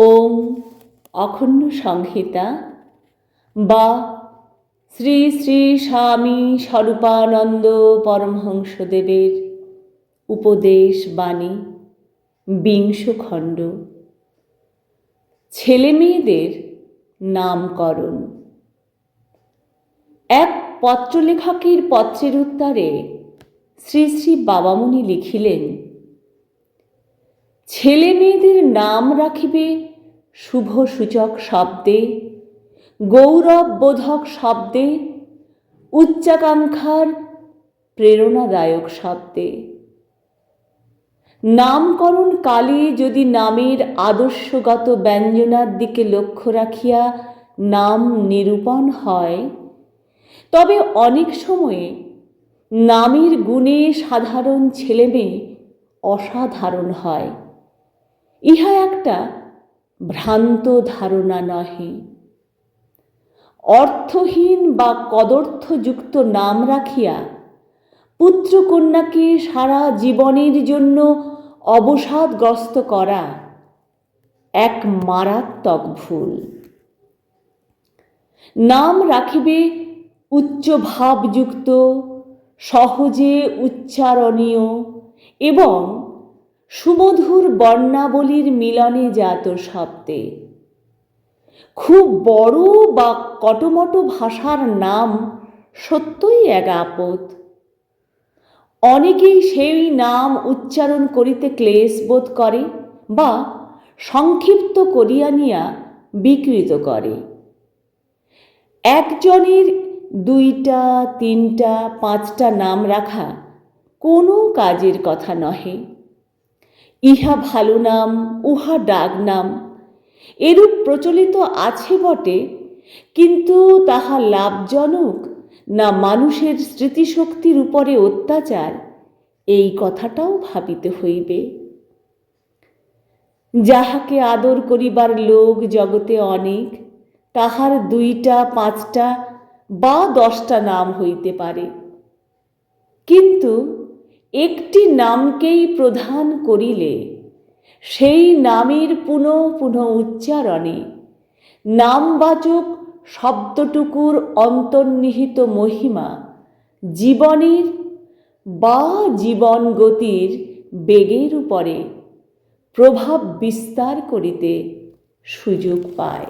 ওম অখণ্ড সংহিতা বা শ্রী শ্রী স্বামী স্বরূপানন্দ পরমহংসদেবের উপদেশ বাণী বিংশ খণ্ড ছেলে মেয়েদের নামকরণ। এক পত্রলেখকের পত্রের উত্তরে শ্রী শ্রী বাবামণি লিখিলেন ছেলে মেয়েদের নাম রাখিবে শুভ সূচক শব্দে গৌরব বোধক শব্দে, উচ্চাকাঙ্ক্ষার প্রেরণাদায়ক শব্দে। নামকরণ কালে যদি নামের আদর্শগত ব্যঞ্জনার দিকে লক্ষ্য রাখিয়া নাম নিরূপণ হয়, তবে অনেক সময়ে নামের গুণে সাধারণ ছেলেমেয়ে অসাধারণ হয়। ইহা একটা ভ্রান্ত ধারণা নহে। অর্থহীন বা কদর্থযুক্ত নাম রাখিয়া পুত্রকন্যাকে সারা জীবনের জন্য অবসাদগ্রস্ত করা এক মারাত্মক ভুল। নাম রাখিবে উচ্চ ভাবযুক্ত সহজে উচ্চারণীয় এবং সুমধুর বর্ণাবলীর মিলনে জাত শব্দে। খুব বড় বা কটমট ভাষার নাম সত্যই এক আপদ। অনেকেই সেই নাম উচ্চারণ করিতে ক্লেশ বোধ করে বা সংক্ষিপ্ত করিয়া নিয়া বিকৃত করে। একজনের দুইটা, তিনটা, পাঁচটা নাম রাখা কোনো কাজের কথা নহে। ইহা ভালো নাম, উহা ডাক নাম। এরূপ প্রচলিত আছে বটে, কিন্তু তাহা লাভজনক না মানুষের স্মৃতিশক্তির উপরে অত্যাচার? এই কথাটাও ভাবিতে হইবে। যাহাকে আদর করিবার লোক জগতে অনেক, তাহার দুইটা, পাঁচটা বা দশটা নাম হইতে পারে। কিন্তু একটি নামকেই প্রধান করিলে, সেই নামের পুনঃ পুনঃ উচ্চারণে নামবাচক শব্দটুকুর অন্তর্নিহিত মহিমা জীবনের বা জীবন গতির বেগের উপরে প্রভাব বিস্তার করিতে সুযোগ পায়।